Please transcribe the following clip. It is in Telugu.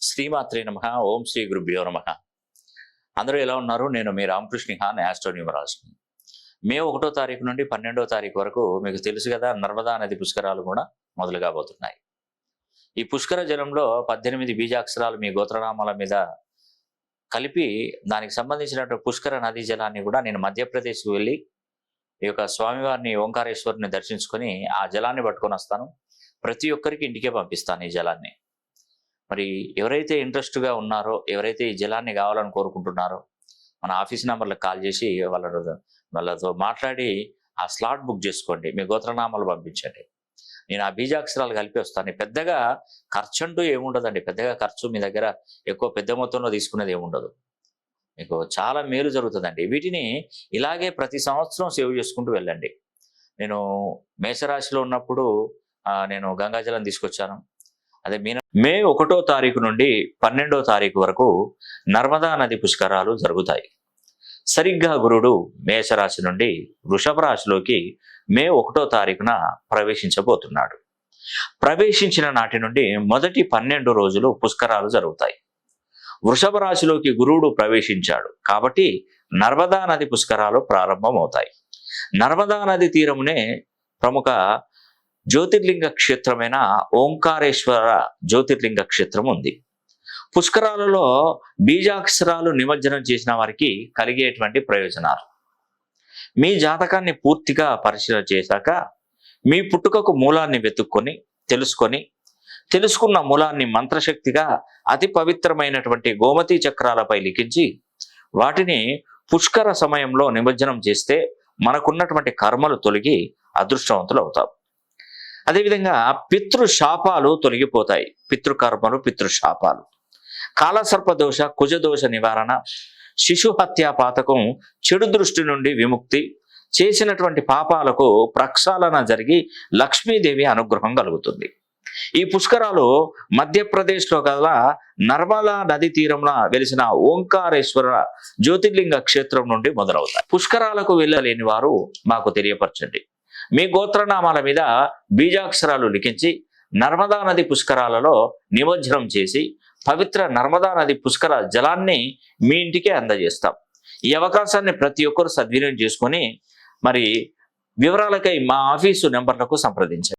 శ్రీమాత్రే నమ ఓం శ్రీ గురుభ్యో నమ. అందరూ ఎలా ఉన్నారు? నేను మీ రామకృష్ణ హాన్ యాస్ట్రోన్యూమరాజ్ని మే ఒకటో తారీఖు నుండి పన్నెండో తారీఖు వరకు మీకు తెలుసు కదా నర్మదా నది పుష్కరాలు కూడా మొదలు కాబోతున్నాయి. ఈ పుష్కర జలంలో పద్దెనిమిది బీజాక్షరాలు మీ గోత్రనామాల మీద కలిపి దానికి సంబంధించినటువంటి పుష్కర నదీ జలాన్ని కూడా నేను మధ్యప్రదేశ్కి వెళ్ళి ఈ యొక్క స్వామివారిని ఓంకారేశ్వరుని దర్శించుకొని ఆ జలాన్ని పట్టుకొని వస్తాను. ప్రతి ఒక్కరికి ఇంటికే పంపిస్తాను ఈ జలాన్ని. మరి ఎవరైతే ఇంట్రెస్ట్గా ఉన్నారో ఎవరైతే ఈ జలాన్ని కావాలని కోరుకుంటున్నారో మన ఆఫీస్ నెంబర్లకు కాల్ చేసి వాళ్ళ వాళ్ళతో మాట్లాడి ఆ స్లాట్ బుక్ చేసుకోండి. మీ గోత్రనామాలు పంపించండి. నేను ఆ బీజాక్షరాలు కలిపి వస్తాను. పెద్దగా ఖర్చు అంటూ ఏముండదండి. పెద్దగా ఖర్చు మీ దగ్గర ఎక్కువ పెద్ద మొత్తంలో తీసుకునేది ఏముండదు. మీకు చాలా మేలు జరుగుతుందండి. వీటిని ఇలాగే ప్రతి సంవత్సరం సేవ్ చేసుకుంటూ వెళ్ళండి. నేను మేషరాశిలో ఉన్నప్పుడు నేను గంగాజలం తీసుకొచ్చాను. అదే మీన మే ఒకటో తారీఖు నుండి పన్నెండో తారీఖు వరకు నర్మదా నది పుష్కరాలు జరుగుతాయి. సరిగ్గా గురుడు మేషరాశి నుండి వృషభ రాశిలోకి మే ఒకటో తారీఖున ప్రవేశించబోతున్నాడు. ప్రవేశించిన నాటి నుండి మొదటి పన్నెండు రోజులు పుష్కరాలు జరుగుతాయి. వృషభ రాశిలోకి గురువుడు ప్రవేశించాడు కాబట్టి నర్మదా నది పుష్కరాలు ప్రారంభమవుతాయి. నర్మదా నది తీరమునే ప్రముఖ జ్యోతిర్లింగ క్షేత్రమైన ఓంకారేశ్వర జ్యోతిర్లింగ క్షేత్రం ఉంది. పుష్కరాలలో బీజాక్షరాలు నిమజ్జనం చేసిన వారికి కలిగేటువంటి ప్రయోజనాలు. మీ జాతకాన్ని పూర్తిగా పరిశీలన చేశాక మీ పుట్టుకకు మూలాన్ని వెతుక్కొని తెలుసుకొని తెలుసుకున్న మూలాన్ని మంత్రశక్తిగా అతి పవిత్రమైనటువంటి గోమతి చక్రాలపై లిఖించి వాటిని పుష్కర సమయంలో నిమజ్జనం చేస్తే మనకున్నటువంటి కర్మలు తొలగి అదృష్టవంతులు అవుతాం అదేవిధంగా పితృశాపాలు తొలగిపోతాయి. పితృకర్మలు పితృశాపాలు. కాలసర్పదోష కుజదోష నివారణ శిశు హత్యా పాతకం చెడు దృష్టి నుండి విముక్తి చేసినటువంటి పాపాలకు ప్రక్షాళన జరిగి లక్ష్మీదేవి అనుగ్రహం కలుగుతుంది. ఈ పుష్కరాలు మధ్యప్రదేశ్లో గల నర్మలా నది తీరంలో వెలిసిన ఓంకారేశ్వర జ్యోతిర్లింగ క్షేత్రం నుండి మొదలవుతాయి. పుష్కరాలకు వెళ్ళలేని వారు మాకు తెలియపరచండి. మీ గోత్రనామాల మీద బీజాక్షరాలు లిఖించి నర్మదా నది పుష్కరాలలో నిమజ్జనం చేసి పవిత్ర నర్మదా నది పుష్కర జలాన్ని మీ ఇంటికే అందజేస్తాం. ఈ అవకాశాన్ని ప్రతి ఒక్కరు సద్వినియోగం చేసుకొని మరి వివరాలకై మా ఆఫీసు నెంబర్లకు సంప్రదించండి.